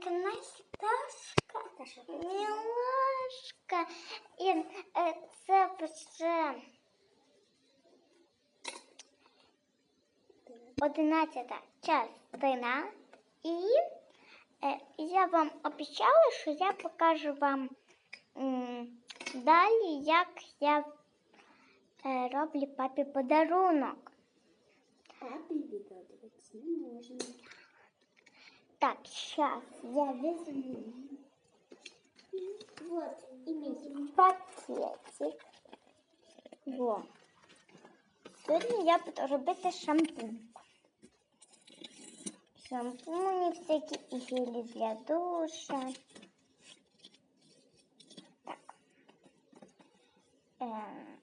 така наша пташка. Мілашка. І це вже одинадцята частина. І я вам обіцяла, що я покажу вам далі, як я е, роблю папі подарунок. Папі віддавати не можна. Так, сейчас я возьму Вот, іміть. пакетик. Во. Сьогодні я буду робити шампунь. Шампуні всякі і гелі для душа. Так. Ем.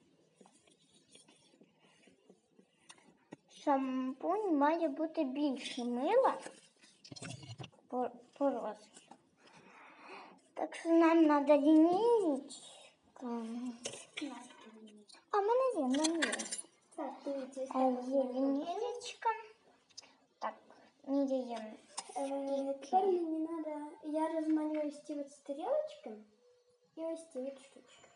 Шампунь має бути більше мила по, по розміру. Так що нам треба лінійка. А в мене є, в мене є. Так, дивіться, ось А так є ось. лінійка. Так, міряємо. Е, Тепер мені треба, я розмалюю ось ці от стрілочки і ось ці от штучки.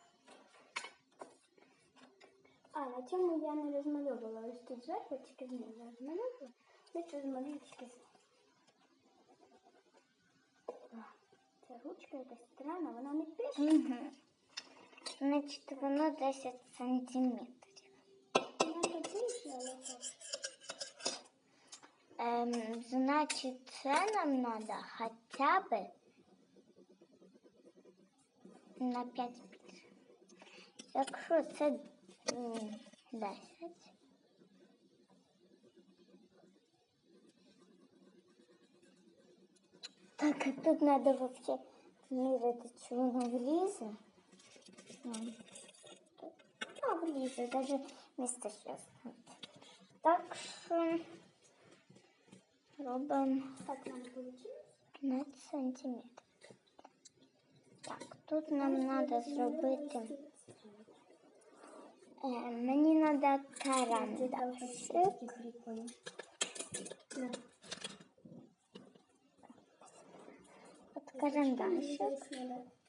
А, на цьому я не розмальовувала. Ось тут зверху, тільки знизу розмальовувала. Ось Ця ручка якась странна, вона не пише. Угу. Значить, воно 10 сантиметрів. Вона пише, але так. Ем, значить, це нам треба хоча б на 5 більше. Якщо це м, 10, так, а тут треба вообще міряти, чи воно влізе. М. Та влізе, навіть місце 16. Так що робимо Так нам вийшло. 15 сантиметрів. Так, тут нам треба зробити. Е, мені треба карандашик. прикольно. От карандашик.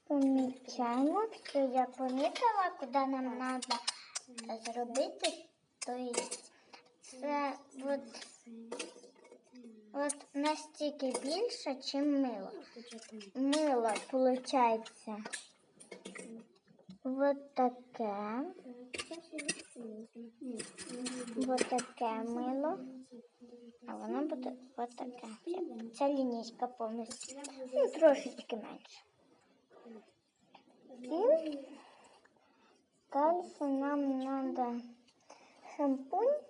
Помічаємо. що я помітила, куди нам треба зробити. Тобто це от, от настільки більше, ніж мило. Мило, виходить, вот таке. Вот таке мило. А воно буде от таке. Ця лінійка повністю. Ну, трошечки менше. І далі нам треба шампунь.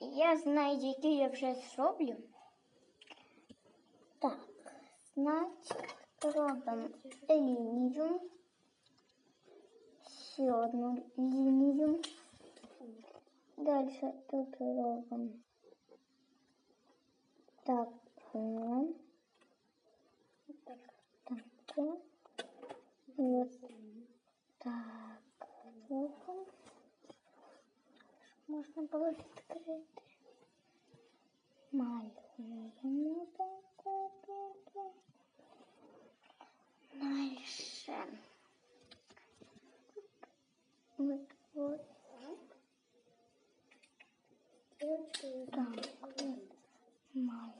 І Я знаю, який я вже зроблю. Так, значить, робимо лінію. Ще одну лінію. Далі тут робимо таке. Таке. Вот так робимо. Щоб Можна було відкрити. Малюємо таке. таке. Дальше. Вот, вот. Так, вот. малюємо.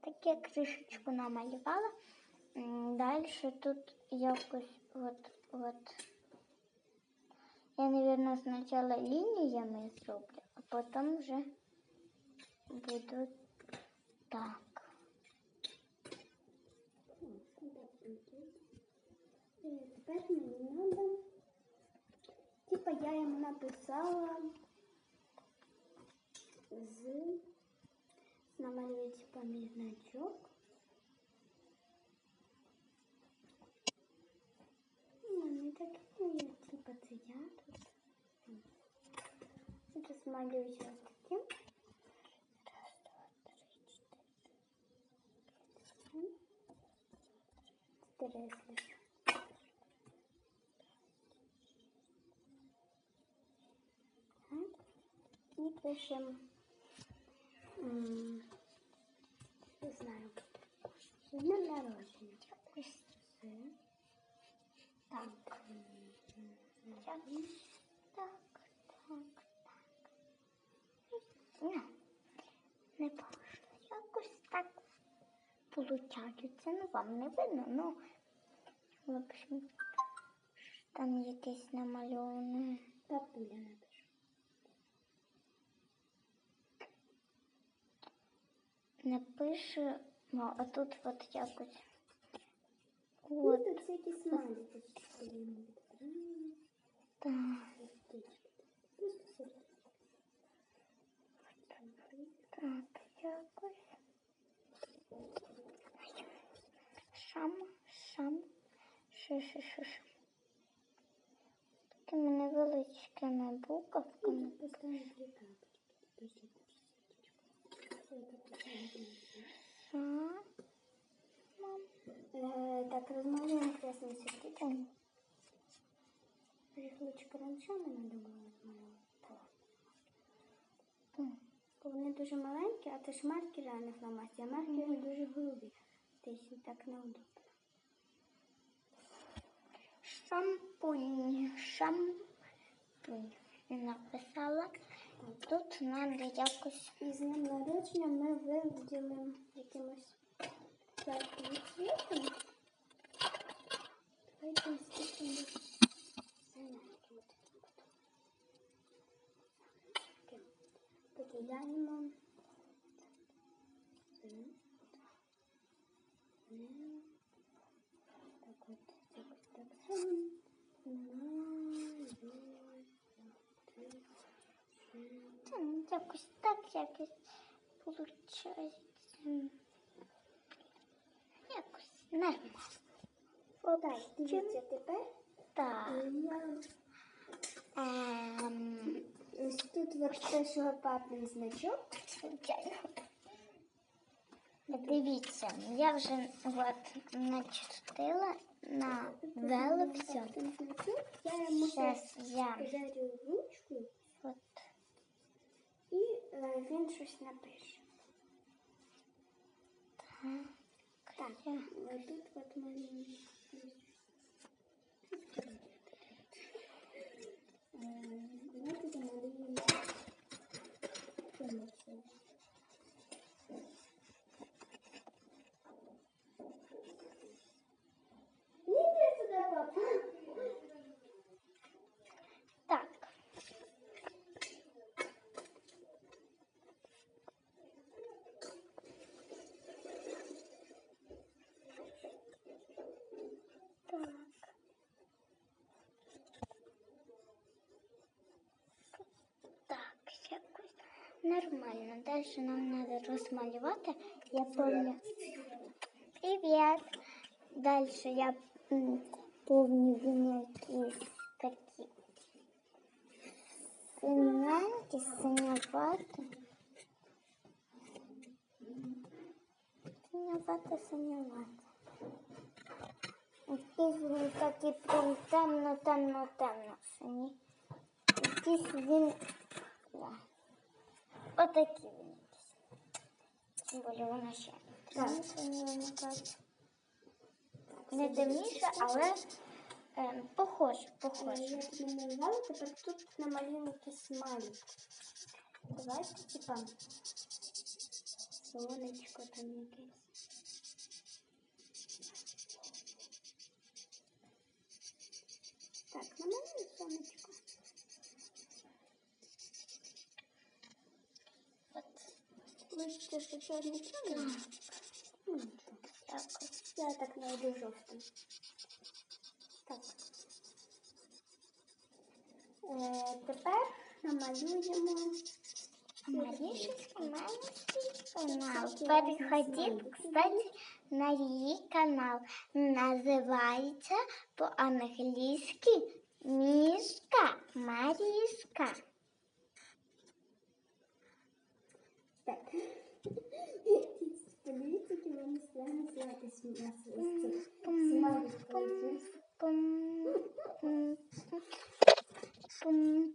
Так я кришечку намалювала. Далі тут якось от, от. Я, наверное, спочатку лініями зроблю, а потім вже буду я йому написала з намалюю типа мій значок. Ну, не так, ну, я, типа це я тут. Зараз малюю ось таким. Раз, два, три, чотири. говори, И не знаю, з днем народження. Ось Це. так. Так, так, так, так. Не, пошло. Якось так получається. Ну, вам не видно, ну, в общем, там якесь намальоване. Папуля напишу. Напишу, ну, а тут от якось. Вот От, тут всякі смайлики. так. Так, якось. Шам, шам, ш, ш, ш, ш. Такими невеличкими буковками. Мам, Так, розмалюємо красне сердечко. о, Ріхлочка ранчами надо було розмалювати. вони дуже маленькі, а це ж маркери, а не фломастери. Маркери дуже грубі. Десь так неудобно. Шампунь, шампунь. Написала. Тут треба якось. І з ним народження ми виділимо якимось ярким цвітом. Давайте. Таким. Поділяємо. Так от, якось так само. Малюємо. Так. Ну, Якось так, якось виходить. Якось нормально. Так, дивіться тепер. Так. Я Ем, Ось тут от першого папин значок. звичайно. Дивіться, я вже от начертила, все. Папин. Я йому Зараз я подарю ручку і е, він щось напише. так. Так, тут от малюємо. Е, Давайте замалюємо. цьому всьому. Іди сюди, папа. Так. Так. Так, якось нормально. Далі нам треба розмалювати. Я помню. Привіт. Далі я м, повню він якісь такі синенькі, синявати. Синявати, синявати. Якийсь він такий прям темно, темно, темно синій. Якийсь він. Він якийсь. Тим більше воно ще. Так. Не темніше, але е, похоже, Е, похоже. Я тут намалювала, тепер тут намалюємо якийсь смайлик. Давайте, типа, сонечко там якесь. Так, намалюємо сонечко. Чорний. Ну, нічого. якось. Я так найду жовтим. Так. Е, тепер намалюємо Маришечка, маленький канал. Переходи, кстати, на її канал. Називається по-англійськи Мішка Марішка. Так. Подивіться, які вони сляни якось у нас ось це. Смайлик. Пум. Пум. Пум.